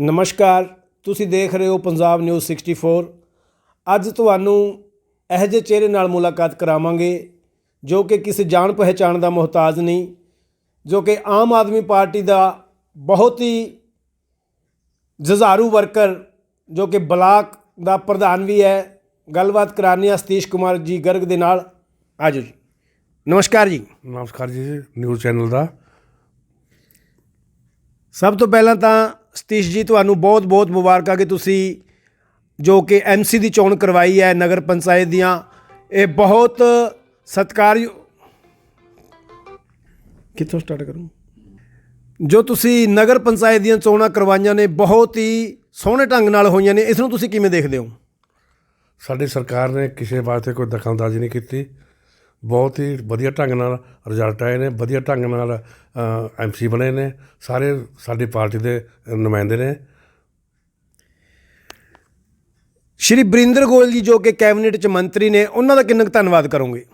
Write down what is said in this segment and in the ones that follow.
ਨਮਸਕਾਰ ਤੁਸੀਂ ਦੇਖ ਰਹੇ ਹੋ ਪੰਜਾਬ ਨਿਊਜ਼ 64 ਅੱਜ ਤੁਹਾਨੂੰ ਇਹੋ ਜਿਹੇ ਚਿਹਰੇ ਨਾਲ ਮੁਲਾਕਾਤ ਕਰਾਵਾਂਗੇ ਜੋ ਕਿ ਕਿਸੇ ਜਾਣ ਪਹਿਚਾਣ ਦਾ ਮੁਹਤਾਜ ਨਹੀਂ ਜੋ ਕਿ ਆਮ ਆਦਮੀ ਪਾਰਟੀ ਦਾ ਬਹੁਤ ਹੀ ਜਜ਼ਾਰੂ ਵਰਕਰ ਜੋ ਕਿ ਬਲਾਕ ਦਾ ਪ੍ਰਧਾਨ ਵੀ ਹੈ। ਗੱਲਬਾਤ ਕਰਾਨੀ ਆ ਸਤੀਸ਼ ਕੁਮਾਰ ਜੀ ਗਰਗ ਦੇ ਨਾਲ। ਆਜੋ ਜੀ। ਨਮਸਕਾਰ ਜੀ। ਨਮਸਕਾਰ ਜੀ ਨਿਊਜ਼ ਚੈਨਲ ਦਾ। ਸਭ ਤੋਂ ਪਹਿਲਾਂ ਤਾਂ ਸਤੀਸ਼ ਜੀ, ਤੁਹਾਨੂੰ ਬਹੁਤ-ਬਹੁਤ ਮੁਬਾਰਕਾਂ ਕਿ ਤੁਸੀਂ ਜੋ ਕਿ ਐਮਸੀ ਦੀ ਚੋਣ ਕਰਵਾਈ ਹੈ ਨਗਰ ਪੰਚਾਇਤ ਦੀਆਂ। ਇਹ ਬਹੁਤ ਸਤਿਕਾਰਯੋਗ ਕਿੱਥੋਂ ਸਟਾਰਟ ਕਰੂੰ? ਜੋ ਤੁਸੀਂ ਨਗਰ ਪੰਚਾਇਤ ਦੀਆਂ ਚੋਣਾਂ ਕਰਵਾਈਆਂ ਨੇ, ਬਹੁਤ ਹੀ ਸੋਹਣੇ ਢੰਗ ਨਾਲ ਹੋਈਆਂ ਨੇ। ਇਸ ਨੂੰ ਤੁਸੀਂ ਕਿਵੇਂ ਦੇਖਦੇ ਹੋ? ਸਾਡੀ ਸਰਕਾਰ ਨੇ ਕਿਸੇ ਵਾਸਤੇ ਕੋਈ ਦਖਲਅੰਦਾਜ਼ੀ ਨਹੀਂ ਕੀਤੀ। ਬਹੁਤ ਹੀ ਵਧੀਆ ਢੰਗ ਨਾਲ ਰਿਜ਼ਲਟ ਆਏ ਨੇ ਵਧੀਆ ਢੰਗ ਨਾਲ ਐਮਸੀ ਬਣੇ ਨੇ ਸਾਰੇ ਸਾਡੀ ਪਾਰਟੀ ਦੇ ਨੁਮਾਇੰਦੇ ਨੇ। ਸ਼੍ਰੀ ਬਰਿੰਦਰ ਗੋਇਲ ਜੀ ਜੋ ਕਿ ਕੈਬਨਿਟ ਚ ਮੰਤਰੀ ਨੇ ਉਹਨਾਂ ਦਾ ਕਿੰਨਾ ਧੰਨਵਾਦ ਕਰੋਗੇ?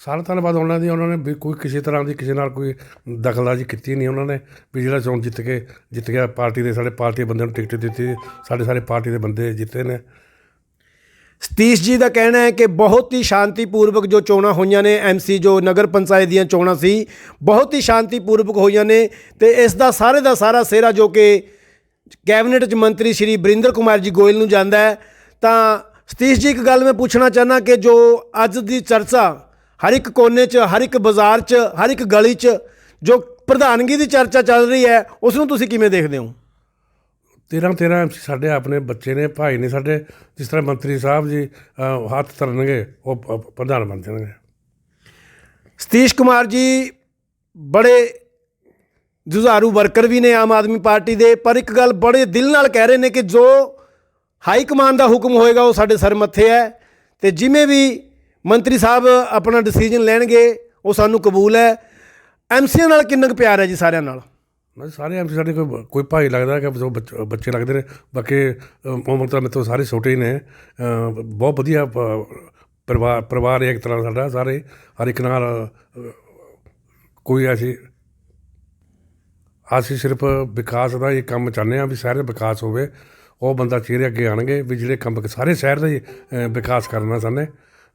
ਸਾਰਾ ਧੰਨਵਾਦ ਉਹਨਾਂ ਦੀ ਉਹਨਾਂ ਨੇ ਵੀ ਕੋਈ ਕਿਸੇ ਤਰ੍ਹਾਂ ਦੀ ਕਿਸੇ ਨਾਲ ਕੋਈ ਦਖਲਅੰਦਾਜ਼ੀ ਕੀਤੀ ਨਹੀਂ ਉਹਨਾਂ ਨੇ ਵੀ ਜਿਹੜਾ ਚੋਣ ਜਿੱਤ ਕੇ ਜਿੱਤ ਗਿਆ ਪਾਰਟੀ ਦੇ ਸਾਡੇ ਪਾਰਟੀ ਦੇ ਬੰਦਿਆਂ ਨੂੰ ਟਿਕਟ ਦਿੱਤੀ ਸਾਡੇ ਸਾਰੇ ਪਾਰਟੀ ਦੇ ਬੰਦੇ ਜਿੱਤੇ ਨੇ। ਸਤੀਸ਼ ਜੀ ਦਾ ਕਹਿਣਾ ਹੈ ਕਿ ਬਹੁਤ ਹੀ ਸ਼ਾਂਤੀਪੂਰਵਕ ਜੋ ਚੋਣਾਂ ਹੋਈਆਂ ਨੇ ਐਮਸੀ ਜੋ ਨਗਰ ਪੰਚਾਇਤ ਦੀਆਂ ਚੋਣਾਂ ਸੀ, ਬਹੁਤ ਹੀ ਸ਼ਾਂਤੀਪੂਰਵਕ ਹੋਈਆਂ ਨੇ ਤੇ ਇਸ ਦਾ ਸਾਰੇ ਦਾ ਸਾਰਾ ਸਿਹਰਾ ਜੋ ਕਿ ਕੈਬਨਿਟ ਚ ਮੰਤਰੀ ਸ਼੍ਰੀ ਬਰਿੰਦਰ ਕੁਮਾਰ ਜੀ ਗੋਇਲ ਨੂੰ ਜਾਂਦਾ ਹੈ। ਤਾਂ ਸਤੀਸ਼ ਜੀ ਇੱਕ ਗੱਲ ਮੈਂ ਪੁੱਛਣਾ ਚਾਹਨਾ ਕਿ ਜੋ ਅੱਜ ਦੀ ਚਰਚਾ ਹਰ ਇੱਕ ਕੋਨੇ 'ਚ, ਹਰ ਇੱਕ ਬਾਜ਼ਾਰ 'ਚ, ਹਰ ਇੱਕ ਗਲੀ 'ਚ ਜੋ ਪ੍ਰਧਾਨਗੀ ਦੀ ਚਰਚਾ ਚੱਲ ਰਹੀ ਹੈ, ਉਸ ਨੂੰ ਤੁਸੀਂ ਕਿਵੇਂ ਦੇਖਦੇ ਹੋ? 13 13 ਐਮਸੀ ਸਾਡੇ ਆਪਣੇ ਬੱਚੇ ਨੇ, ਭਾਈ ਨੇ ਸਾਡੇ, ਜਿਸ ਤਰ੍ਹਾਂ ਮੰਤਰੀ ਸਾਹਿਬ ਜੀ ਹੱਥ ਧਰਨਗੇ, ਉਹ ਪ੍ਰਧਾਨ ਬਣ ਜਾਣਗੇ। ਸਤੀਸ਼ ਕੁਮਾਰ ਜੀ, ਬੜੇ ਜੁਝਾਰੂ ਵਰਕਰ ਵੀ ਨੇ ਆਮ ਆਦਮੀ ਪਾਰਟੀ ਦੇ, ਪਰ ਇੱਕ ਗੱਲ ਬੜੇ ਦਿਲ ਨਾਲ ਕਹਿ ਰਹੇ ਨੇ ਕਿ ਜੋ ਹਾਈ ਕਮਾਂਡ ਦਾ ਹੁਕਮ ਹੋਏਗਾ, ਉਹ ਸਾਡੇ ਸਰ ਮੱਥੇ ਹੈ। ਤੇ ਜਿਵੇਂ ਵੀ ਮੰਤਰੀ ਸਾਹਿਬ ਆਪਣਾ ਡਿਸੀਜਨ ਲੈਣਗੇ, ਉਹ ਸਾਨੂੰ ਕਬੂਲ ਹੈ। ਐਮਸੀਆਂ ਨਾਲ ਕਿੰਨਾ ਕੁ ਪਿਆਰ ਹੈ ਜੀ ਸਾਰਿਆਂ ਨਾਲ? ਮੈਂ ਸਾਰੇ ਐਮਸੀ ਸਾਡੇ ਕੋਈ ਕੋਈ ਭਾਈ ਲੱਗਦਾ ਕਿ ਜੋ ਬੱਚੇ ਲੱਗਦੇ ਨੇ। ਬਾਕੀ ਉਮਰ ਤਾਂ ਮੇਰੇ ਤੋਂ ਸਾਰੇ ਛੋਟੇ ਹੀ ਨੇ। ਬਹੁਤ ਵਧੀਆ ਪ- ਪਰਿਵਾਰ ਪਰਿਵਾਰ ਹੈ ਇੱਕ ਤਰ੍ਹਾਂ ਸਾਡਾ ਸਾਰੇ ਹਰ ਇੱਕ ਨਾਲ ਕੋਈ ਐਸੀ ਅਸੀਂ ਸਿਰਫ ਵਿਕਾਸ ਦਾ ਇਹ ਕੰਮ ਚਾਹੁੰਦੇ ਹਾਂ ਵੀ ਸ਼ਹਿਰ ਦਾ ਵਿਕਾਸ ਹੋਵੇ। ਉਹ ਬੰਦਾ ਚਿਹਰੇ ਅੱਗੇ ਆਣਗੇ ਵੀ ਜਿਹੜੇ ਕੰਮ ਸਾਰੇ ਸ਼ਹਿਰ ਦਾ ਹੀ ਵਿਕਾਸ ਕਰਨਾ ਸਾਨੇ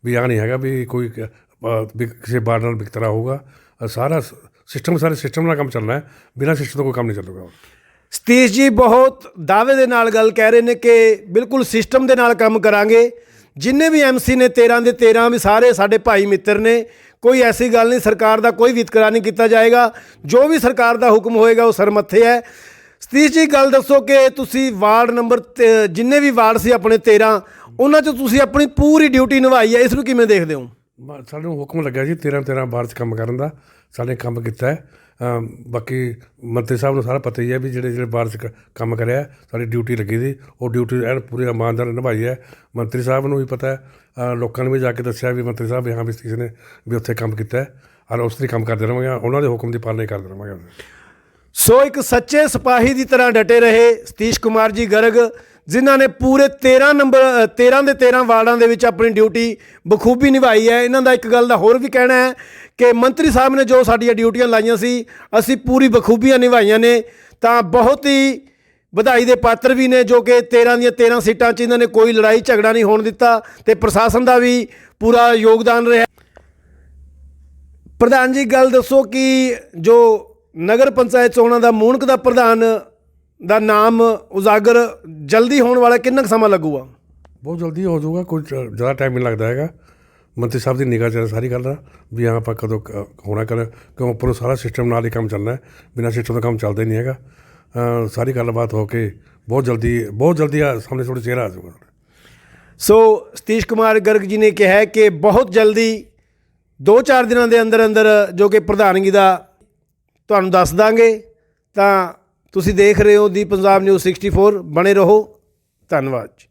ਵੀ ਆ ਨਹੀਂ ਹੈਗਾ ਵੀ ਕੋਈ ਕਿਸੇ ਬਾੜ ਨਾਲ ਵਿਕਤਰਾ ਹੋਊਗਾ। ਅ, ਸਾਰਾ ਸਿਸਟਮ ਸਾਰੇ ਸਿਸਟਮ ਨਾਲ ਕੰਮ ਚੱਲਣਾ ਹੈ, ਬਿਨਾਂ ਸਿਸਟਮ ਤੋਂ ਕੋਈ ਕੰਮ ਨਹੀਂ ਚੱਲੂਗਾ। ਸਤੀਸ਼ ਜੀ, ਬਹੁਤ ਦਾਅਵੇ ਦੇ ਨਾਲ ਗੱਲ ਕਹਿ ਰਹੇ ਨੇ ਕਿ ਬਿਲਕੁਲ ਸਿਸਟਮ ਦੇ ਨਾਲ ਕੰਮ ਕਰਾਂਗੇ। ਜਿੰਨੇ ਵੀ ਐਮਸੀ ਨੇ 13 ਦੇ 13 ਵੀ ਸਾਰੇ ਸਾਡੇ ਭਾਈ ਮਿੱਤਰ ਨੇ, ਕੋਈ ਐਸੀ ਗੱਲ ਨਹੀਂ, ਸਰਕਾਰ ਦਾ ਕੋਈ ਵਿਤਕਰਾ ਨਹੀਂ ਕੀਤਾ ਜਾਏਗਾ। ਜੋ ਵੀ ਸਰਕਾਰ ਦਾ ਹੁਕਮ ਹੋਏਗਾ, ਉਹ ਸਰਮੱਥੇ ਹੈ। ਸਤੀਸ਼ ਜੀ, ਗੱਲ ਦੱਸੋ ਕਿ ਤੁਸੀਂ ਵਾਰਡ ਨੰਬਰ ਤੇ- ਜਿੰਨੇ ਵੀ ਵਾਰਡ ਸੀ ਆਪਣੇ 13 ਉਹਨਾਂ 'ਚ ਤੁਸੀਂ ਆਪਣੀ ਪੂਰੀ ਡਿਊਟੀ ਨਿਭਾਈ ਹੈ, ਇਸ ਨੂੰ ਕਿਵੇਂ ਦੇਖਦੇ ਹੋ? ਸਾਨੂੰ ਹੁਕਮ ਲੱਗਿਆ ਸੀ 13 13 ਬਾਰ ਕੰਮ ਕਰਨ ਦਾ, ਸਾਡੇ ਕੰਮ ਕੀਤਾ ਹੈ। ਬਾਕੀ ਮੰਤਰੀ ਸਾਹਿਬ ਨੂੰ ਸਾਰਾ ਪਤਾ ਹੀ ਹੈ ਵੀ ਜਿਹੜੇ ਜਿਹੜੇ ਬਾਰ ਚ ਕ- ਕੰਮ ਕਰਿਆ, ਸਾਡੀ ਡਿਊਟੀ ਲੱਗੀ ਸੀ ਉਹ ਡਿਊਟੀ ਐਨ ਪੂਰੀ ਇਮਾਨਦਾਰ ਨਾਲ ਨਿਭਾਈ ਹੈ। ਮੰਤਰੀ ਸਾਹਿਬ ਨੂੰ ਵੀ ਪਤਾ ਹੈ ਲੋਕਾਂ ਨੇ ਵੀ ਜਾ ਕੇ ਦੱਸਿਆ ਵੀ ਮੰਤਰੀ ਸਾਹਿਬ ਹਾਂ ਵੀ ਕਿਸੇ ਨੇ ਵੀ ਉੱਥੇ ਕੰਮ ਕੀਤਾ ਹੈ, ਔਰ ਉਸ ਤਰੀ ਕੰਮ ਕਰਦੇ ਰਹਾਂਗੇ ਉਹਨਾਂ ਦੇ ਹੁਕਮ ਦੀ ਪਾਲਣਾ ਹੀ ਕਰਦੇ ਰਹਾਂਗੇ ਸੋ ਇੱਕ ਸੱਚੇ ਸਿਪਾਹੀ ਦੀ ਤਰ੍ਹਾਂ ਡਟੇ ਰਹੇ ਸਤੀਸ਼ ਕੁਮਾਰ ਜੀ ਗਰਗ ਜਿਨ੍ਹਾਂ ਨੇ ਪੂਰੇ 13 ਨੰਬਰ ਅ, 13 ਦੇ 13 ਵਾਰਡਾਂ ਦੇ ਵਿੱਚ ਆਪਣੀ ਡਿਊਟੀ ਬਖੂਬੀ ਨਿਭਾਈ ਹੈ। ਇਹਨਾਂ ਦਾ ਇੱਕ ਗੱਲ ਦਾ ਹੋਰ ਵੀ ਕਹਿਣਾ ਹੈ ਕਿ ਮੰਤਰੀ ਸਾਹਿਬ ਨੇ ਜੋ ਸਾਡੀਆਂ ਡਿਊਟੀਆਂ ਲਾਈਆਂ ਸੀ ਅਸੀਂ ਪੂਰੀ ਬਖੂਬੀਆਂ ਨਿਭਾਈਆਂ ਨੇ। ਤਾਂ ਬਹੁਤ ਹੀ ਵਧਾਈ ਦੇ ਪਾਤਰ ਵੀ ਨੇ ਜੋ ਕਿ 13 ਦੀਆਂ 13 ਸੀਟਾਂ 'ਚ ਇਹਨਾਂ ਨੇ ਕੋਈ ਲੜਾਈ ਝਗੜਾ ਨਹੀਂ ਹੋਣ ਦਿੱਤਾ ਤੇ ਪ੍ਰਸ਼ਾਸਨ ਦਾ ਵੀ ਪੂਰਾ ਯੋਗਦਾਨ ਰਿਹਾ। ਪ੍ਰਧਾਨ ਜੀ ਗੱਲ ਦੱਸੋ ਕਿ ਜੋ ਨਗਰ ਪੰਚਾਇਤ ਚੋਣਾਂ ਦਾ ਮੂਣਕ ਦਾ ਪ੍ਰਧਾਨ ਦਾ ਨਾਮ ਉਜਾਗਰ ਜਲਦੀ ਹੋਣ ਵਾਲਾ ਕਿੰਨਾ ਕੁ ਸਮਾਂ ਲੱਗੂਗਾ? ਬਹੁਤ ਜਲਦੀ ਹੋ ਜਾਊਗਾ ਕੋਈ ਜ਼ਿਆਦਾ ਟਾਈਮ ਨਹੀਂ ਲੱਗਦਾ ਹੈਗਾ। ਮੰਤਰੀ ਸਾਹਿਬ ਦੀ ਨਿਗਾਹ 'ਚ ਸਾਰੀ ਗੱਲ ਦਾ ਵੀ ਹਾਂ ਆਪਾਂ ਕਦੋਂ ਹੋਣਾ ਕਰ ਕਿਉਂ ਉੱਪਰੋਂ ਸਾਰਾ ਸਿਸਟਮ ਨਾਲ ਹੀ ਕੰਮ ਚੱਲਣਾ ਹੈ ਬਿਨਾਂ ਸਿਸਟਮ ਦਾ ਕੰਮ ਚੱਲਦਾ ਹੀ ਨਹੀਂ ਹੈਗਾ। ਸਾਰੀ ਗੱਲਬਾਤ ਹੋ ਕੇ ਬਹੁਤ ਜਲਦੀ ਬਹੁਤ ਜਲਦੀ ਆ ਸਾਹਮਣੇ ਤੁਹਾਡੇ ਚਿਹਰਾ ਆ ਜਾਊਗਾ। ਸੋ ਸਤੀਸ਼ ਕੁਮਾਰ ਗਰਗ ਜੀ ਨੇ ਕਿਹਾ ਕਿ ਬਹੁਤ ਜਲਦੀ 2-4 ਦਿਨਾਂ ਦੇ ਅੰਦਰ ਅੰਦਰ ਜੋ ਕਿ ਪ੍ਰਧਾਨਗੀ ਦਾ ਤੁਹਾਨੂੰ ਦੱਸ ਦਾਂਗੇ। ਤਾਂ ਤੁਸੀਂ ਦੇਖ ਰਹੇ ਹੋ ਦੀ ਪੰਜਾਬ ਨਿਊਜ਼ 64 ਬਣੇ ਰਹੋ। ਧੰਨਵਾਦ ਜੀ।